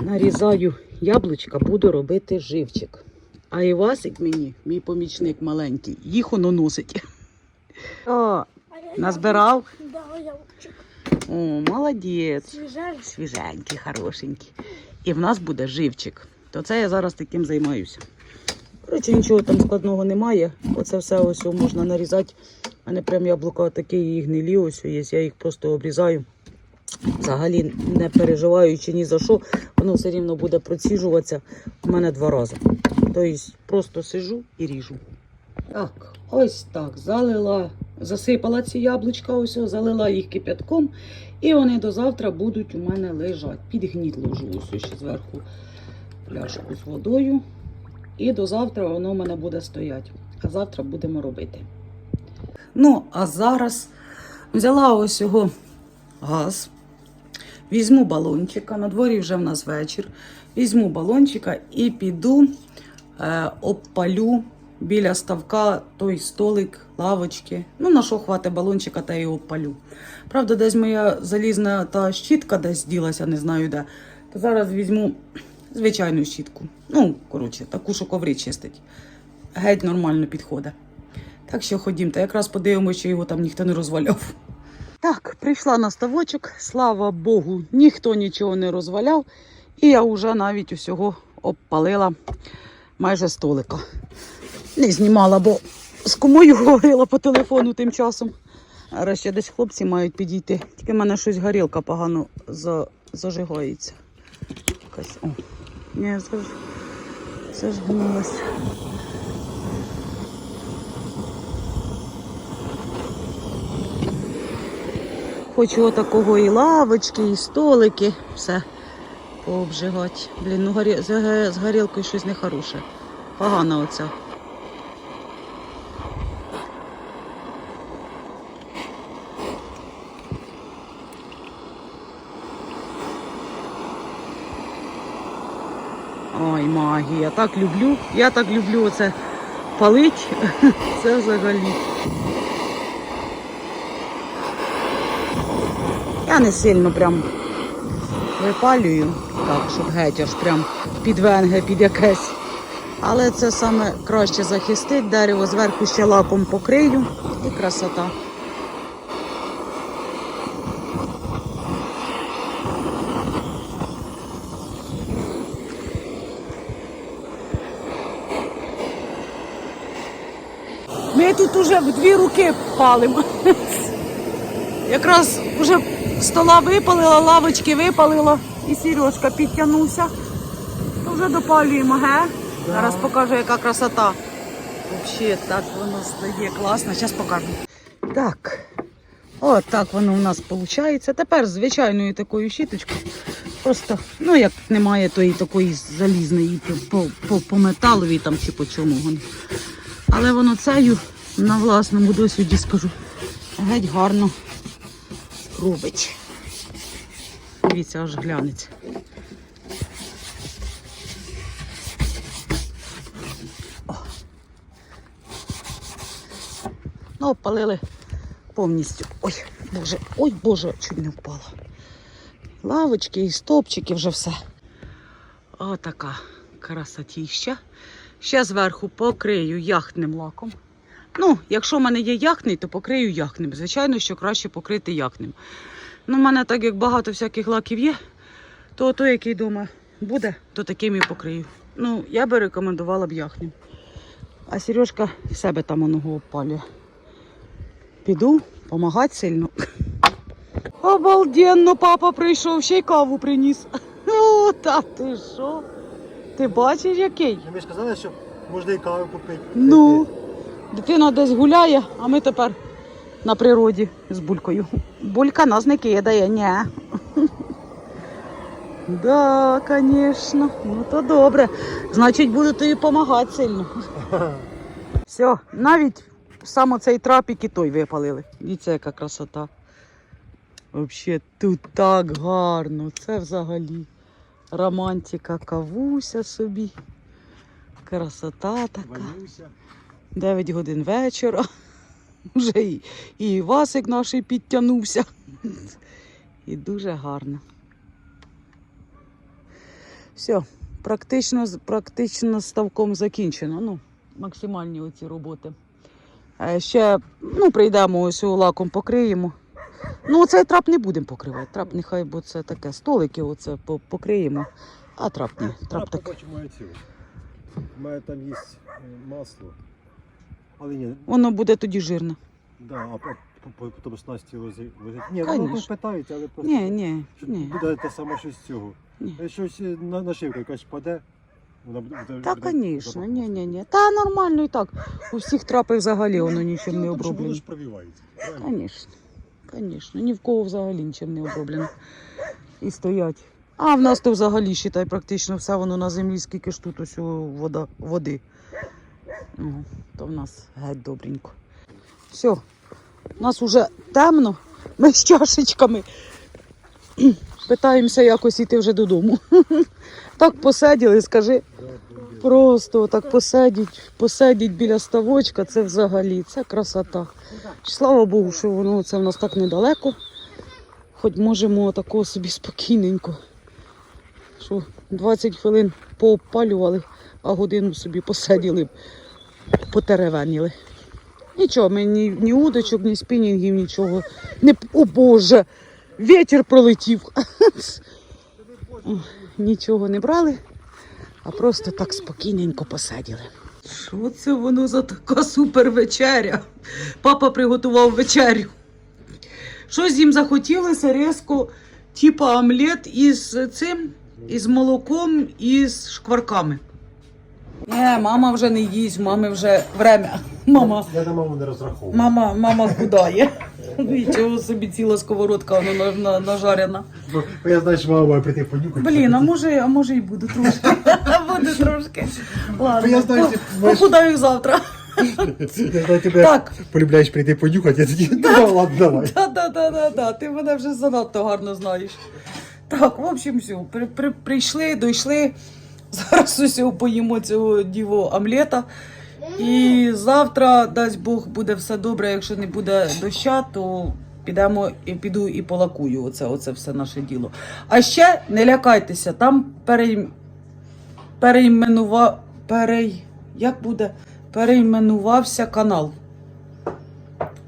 нарізаю яблучка, буду робити живчик. А Івасик мені, мій помічник маленький, їх воно носить. О, назбирав? О, молодець. Свіженький. Свіженький, хорошенький. І в нас буде живчик. То це я зараз таким займаюся. Коротше, нічого там складного немає. Оце все ось можна нарізати. У мене прям яблука такі і гнилі ось є. Я їх просто обрізаю. Взагалі не переживаючи ні за що, воно все рівно буде проціжуватися у мене два рази. Тобто просто сижу і ріжу. Так, ось так. Залила, засипала ці яблучка, ось, залила їх кипятком, і вони до завтра будуть у мене лежати. Під ложу ось ще зверху пляшку з водою. І до завтра воно у мене буде стояти. А завтра будемо робити. Ну, а зараз взяла ось його газ. Візьму балончика, на дворі вже в нас вечір. Візьму балончика і піду е, обпалю біля ставка той столик, лавочки. Ну, на що хватить балончика, та й обпалю. Правда, десь моя залізна та щітка десь ділася, не знаю де. То зараз візьму звичайну щітку. Ну, коротше, таку, що коври чистить. Геть нормально підходить. Так що ходімте, якраз подивимося, що його там ніхто не розваляв. Так, прийшла на ставочок, слава Богу, ніхто нічого не розваляв. І я вже навіть усього обпалила майже столика. Не знімала, бо з кумою говорила по телефону тим часом. Зараз ще десь хлопці мають підійти. Тільки в мене щось горілка погано за... зажигається. Якась. О, ні, заж... Хочу отакого і лавочки, і столики, все пообжигати. Блін, ну горі... з, горілкою щось нехороше. Погана оця. Ой, магія, так люблю. Я так люблю оце палить. Це взагалі. Я не сильно прям випалюю, так, щоб геть аж прям під венге, під якесь. Але це саме краще захистить дерево, зверху ще лаком покрию і красота. Ми тут уже в дві руки палимо. Якраз вже стола випалила, лавочки випалила і Сережка підтягнувся. То вже допалюємо, ге? Зараз покажу, яка красота. Взагалі так воно стає класно. Зараз покажу. Так. От так воно у нас виходить. Тепер звичайною такою щіточкою. Просто, ну як немає тої такої залізної по, по, по, металовій там чи по чому. Але воно цею на власному досвіді скажу. Геть гарно робить. Дивіться, аж глянеться. О. Ну, опалили повністю. Ой, боже, ой, боже, чуть не впала. Лавочки і стопчики, вже все. Отака красотіща. Ще зверху покрию яхтним лаком. Ну, якщо в мене є яхний, то покрию яхним. Звичайно, що краще покрити яхним. Ну, в мене так як багато всяких лаків є, то той, який вдома буде, то таким і покрию. Ну, я би рекомендувала б яхним. А Сережка в себе там оного опалює. Піду, помагати сильно. Обалденно, папа прийшов, ще й каву приніс. О, та ти що? Ти бачиш який? Ми ж казали, що можна і каву попити. Ну, дитина десь гуляє, а ми тепер на природі з булькою. Булька нас не кидає, ні. Да, звісно. Ну то добре. Значить, буду тобі допомагати сильно. Все, навіть саме цей трапік і той випалили. Дивіться, яка красота. Взагалі, тут так гарно. Це взагалі романтика кавуся собі. Красота така. Валюся. 9 годин вечора. Вже і, і Васик наш підтягнувся. І дуже гарно. Все, практично, практично ставком закінчено. Ну, максимальні оці роботи. Е, Ще ну, прийдемо ось лаком покриємо. Ну, цей трап не будемо покривати. Трап нехай, бо це таке. Столики оце покриємо. А трап ні. Трап так. побачу має цілу. Має там є е, масло. Але ні, Воно буде тоді жирне. да, а по- по- возить. Ні, Конечно. ну питають, але просто. Ні, ні, що ні. Буде те саме щось з цього. Ні. Е, Щось е, на, нашивка якась паде. Вона буде. буде- Та, буде звісно, запах ні, ні, ні. Та нормально і так. У всіх трапів взагалі воно нічим не Ну, тому що Воно оброблено. ж пробивається. правильно? Звісно, звісно. Ні в кого взагалі нічим не оброблено. І стоять. А в нас то взагалі, считай, практично все воно на землі, скільки ж тут ось о, вода, води. Ну, то в нас геть добренько. Все, у нас вже темно, ми з чашечками. Питаємося якось йти вже додому. Так посиділи, скажи. Просто так посидіть, посидіть біля ставочка, це взагалі, це красота. Слава Богу, що воно це в нас так недалеко. Хоч можемо такого собі спокійненько. Що 20 хвилин поопалювали, а годину собі посиділи, потеревеніли. Нічого, ми ні, ні удочок, ні спінінгів, нічого. Не, о Боже! Вітер пролетів. Нічого не брали, а просто так спокійненько посиділи. Що це воно за така супер вечеря? Папа приготував вечерю. Щось їм захотілося різко, типа омлет із цим, із молоком і з шкварками. Не, мама вже не їсть, мами вже время. Мама, Я на маму не розраховую. мама, мама худає. Нічого собі ціла сковородка вона на, на, нажарена. Бо бо я знаю, що мама має прийти понюхати. Блін, а може, а може і буду трошки. Буду трошки. Ладно, Я знаю, по- ти похудаю завтра. Я знаю, тебе Так. полюбляєш прийти понюхати, я тоді, ну ладно, давай. Да, да, да, да, да. Ти мене вже занадто гарно знаєш. Так, в общем, все. При, при, прийшли, дійшли. Зараз усього поїмо цього діво омлета. І завтра, дасть Бог, буде все добре. Якщо не буде доща, то підемо і піду і полакую. Оце, оце все наше діло. А ще не лякайтеся, там перей... перейменува... перей... як буде? перейменувався канал.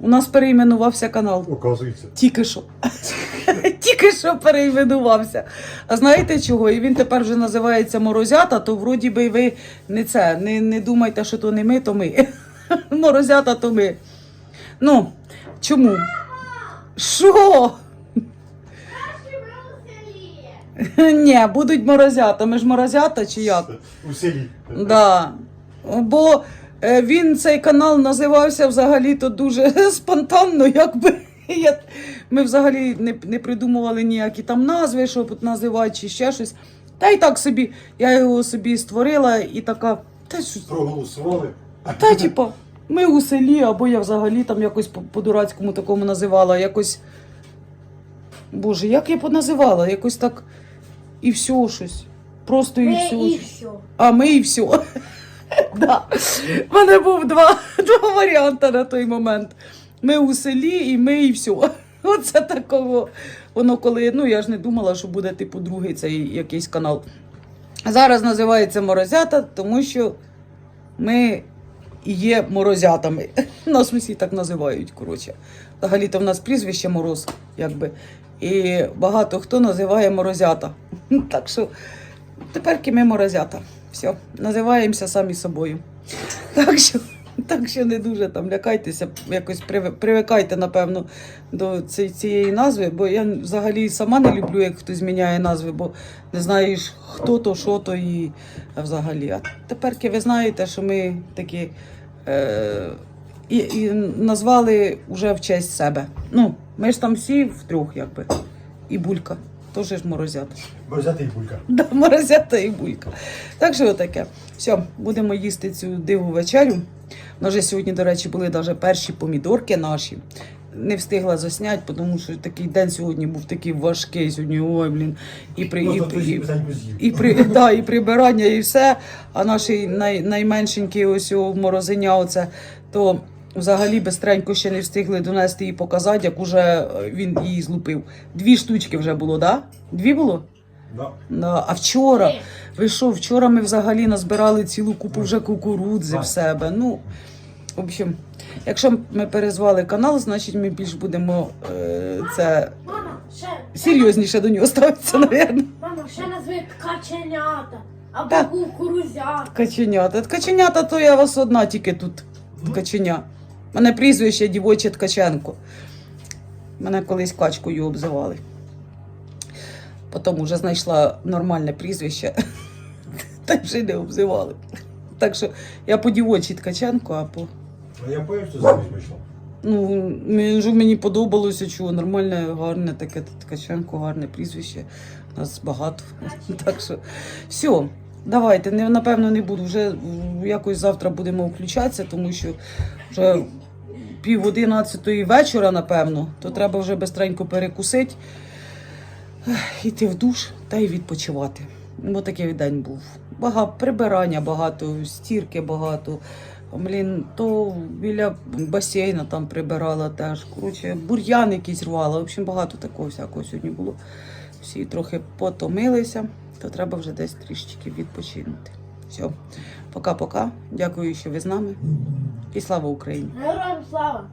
У нас перейменувався канал. Оказується. Тільки що. Тільки що перейменувався. А знаєте чого? І він тепер вже називається Морозята, то вроді би ви не це, не, не думайте, що то не ми, то ми. Морозята, то ми. Ну, чому? Що? Ні, будуть морозята. Ми ж морозята чи як? У селі. Да. Бо е, він цей канал називався взагалі-то дуже спонтанно, якби. Я, ми взагалі не, не придумували ніякі там назви, щоб називати чи ще щось. Та й так собі, я його собі створила і така. Та, що, Проголосували. та типа, ми у селі, або я взагалі там якось по- по-дурацькому такому називала, якось. Боже, як я поназивала? Якось так і все щось. Просто і все. І все. А ми і все. У мене був два, два варіанти на той момент. Ми у селі і ми і все. Оце такого. Воно коли, ну я ж не думала, що буде типу другий цей якийсь канал. Зараз називається Морозята, тому що ми є морозятами. Нас усі так називають, коротше. Взагалі-то в нас прізвище Мороз, якби. І багато хто називає морозята. Так що тепер ми морозята. Все, називаємося самі собою. Так що, так що не дуже там лякайтеся, якось привикайте, напевно, до цієї назви, бо я взагалі сама не люблю, як хтось зміняє назви, бо не знаєш, хто то, що то і взагалі. А тепер ви знаєте, що ми такі е, і, і назвали вже в честь себе. Ну, ми ж там всі втрьох, якби. І булька. Теж ж морозята. Борзятий булька. Да, морозята і булька. Так що отаке. Все, будемо їсти цю диву вечерю. У нас же сьогодні, до речі, були навіть перші помідорки наші. Не встигла засняти, тому що такий день сьогодні був такий важкий. Сьогодні, ой, блін. І при, і, і, і, при, да, і прибирання, і все. А наш най, найменшенький ось о, морозиня, оце, то взагалі бистренько ще не встигли донести і показати, як уже е, він її злупив. Дві штучки вже було, да? Дві було? Да. Да. А вчора, ви що, вчора ми взагалі назбирали цілу купу вже кукурудзи в себе. Ну, в общем, якщо ми перезвали канал, значить ми більш будемо е, це Мама, ще, серйозніше до нього ставитися, мабуть. мама, ще назви каченята або Так. кукурузята. Ткаченята. Ткаченята, то я вас одна тільки тут. Ткаченя. Мене прізвище дівоче Ткаченко. Мене колись качкою обзивали. Потім вже знайшла нормальне прізвище. Та вже не обзивали. Так що я по дівочій Ткаченко, а по. А я поняв, що заміж вийшла. Ну, мені, мені подобалося, чого нормальне, гарне таке Ткаченко, гарне прізвище. Нас багато. Так що все, давайте. Не, напевно, не буду. Вже якось завтра будемо включатися, тому що вже пів одинадцятої вечора, напевно, то треба вже бистренько перекусити, йти в душ та й відпочивати. Бо такий день був. Багато прибирання багато, стірки багато. Блін, то біля басейна там прибирала теж. Коротше, бур'ян якийсь рвала. В общем, багато такого всякого сьогодні було. Всі трохи потомилися, то треба вже десь трішечки відпочинути. Все, пока-пока. Дякую, що ви з нами. І слава Україні! Героям слава!